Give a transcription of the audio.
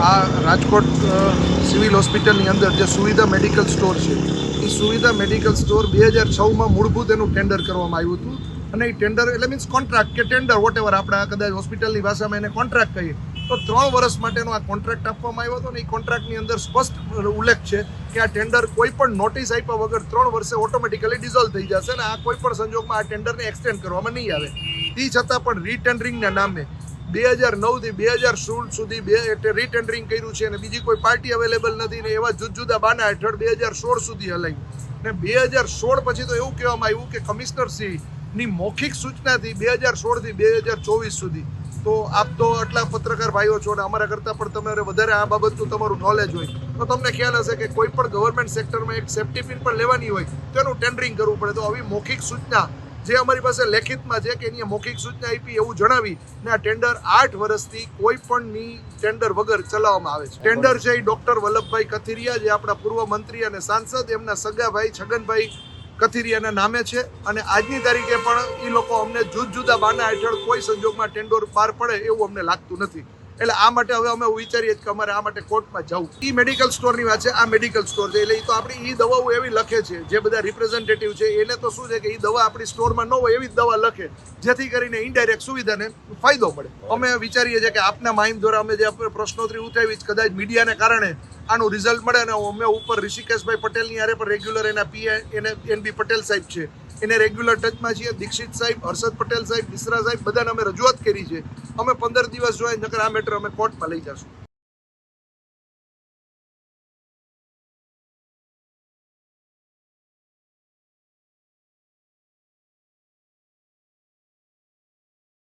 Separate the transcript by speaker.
Speaker 1: આ રાજકોટ સિવિલ હોસ્પિટલની અંદર જે સુવિધા મેડિકલ સ્ટોર છે, એ સુવિધા મેડિકલ સ્ટોર બે હજાર છમાં મૂળભૂત એનું ટેન્ડર કરવામાં આવ્યું હતું. અને એ ટેન્ડર, એટલે મીન્સ કોન્ટ્રાક્ટ કે ટેન્ડર વોટ એવર આપણે કદાચ હોસ્પિટલની ભાષામાં એને કોન્ટ્રાક્ટ કહીએ, તો ત્રણ વર્ષ માટેનો આ કોન્ટ્રાક્ટ આપવામાં આવ્યો હતો અને એ કોન્ટ્રાક્ટની અંદર સ્પષ્ટ ઉલ્લેખ છે કે આ ટેન્ડર કોઈ પણ નોટિસ આપ્યા વગર ત્રણ વર્ષે ઓટોમેટિકલી ડિઝોલ્વ થઈ જશે અને આ કોઈ પણ સંજોગમાં આ ટેન્ડરને એક્સટેન્ડ કરવામાં નહીં આવે. તે છતાં પણ રીટેન્ડરિંગના નામે બે હજાર નવથી બે હજાર સોળ સુધી બે એટલે રીટેન્ડરિંગ કર્યું છે અને બીજી કોઈ પાર્ટી અવેલેબલ નથી ને એવા જુદા જુદા બાના હેઠળ બે હજાર સોળ સુધી હલાવી ને બે હજાર સોળ પછી તો એવું કહેવામાં આવ્યું કે કમિશનરશ્રીની મૌખિક સૂચનાથી બે હજાર સોળથી બે હજાર ચોવીસ સુધી. તો આપ તો આટલા પત્રકાર ભાઈઓ છો ને અમારા કરતાં પણ તમારે વધારે આ બાબતનું તમારું નોલેજ હોય. તો તમને ખ્યાલ હશે કે કોઈ પણ ગવર્મેન્ટ સેક્ટરમાં એક સેફ્ટી પિન પણ લેવાની હોય, તો એનું ટેન્ડરિંગ કરવું પડે. તો આવી મૌખિક સૂચના જે અમારી પાસે લેખિતમાં છે કે એની મૌખિક સૂચના આપી એવું જણાવી ને આ ટેન્ડર આઠ વર્ષથી કોઈ પણની ટેન્ડર વગર ચલાવવામાં આવે છે. ટેન્ડર છે એ ડોક્ટર વલ્લભભાઈ કથિરિયા જે આપણા પૂર્વ મંત્રી અને સાંસદ, એમના સગાભાઈ છગનભાઈ કથિરિયાના નામે છે અને આજની તારીખે પણ એ લોકો અમને જુદ જુદા બાના હેઠળ કોઈ સંજોગમાં ટેન્ડર બહાર પડે એવું અમને લાગતું નથી. એટલે આ માટે હવે અમે વિચારીએ કે અમારે આ માટે કોર્ટમાં જવું. એ મેડિકલ સ્ટોરની વાત છે, આ મેડિકલ સ્ટોર છે. એટલે એ તો આપણી એ દવાઓ એવી લખે છે, જે બધા રિપ્રેઝેન્ટેટિવ છે, એને તો શું છે કે એ દવા આપણી સ્ટોરમાં ન હોય એવી દવા લખે, જેથી કરીને ઇનડાયરેક્ટ સુવિધાને ફાયદો મળે. અમે વિચારીએ છીએ કે આપના માહિમ દ્વારા અમે જે પ્રશ્નોત્તરી ઉઠાવી કદાચ મીડિયાને કારણે આનું રિઝલ્ટ મળે અને અમે ઉપર ઋષિકેશભાઈ પટેલની આરે પણ રેગ્યુલર એના પીએ એને એન બી પટેલ સાહેબ છે એને રેગ્યુલર ટચમાં છીએ. દીક્ષિત સાહેબ, હર્ષદ પટેલ સાહેબ, મિશ્રા સાહેબ, બધાને અમે રજૂઆત કરી છે. અમે પંદર દિવસ જોઈએ નકર આ મેટર અમે કોર્ટમાં લઈ જશું.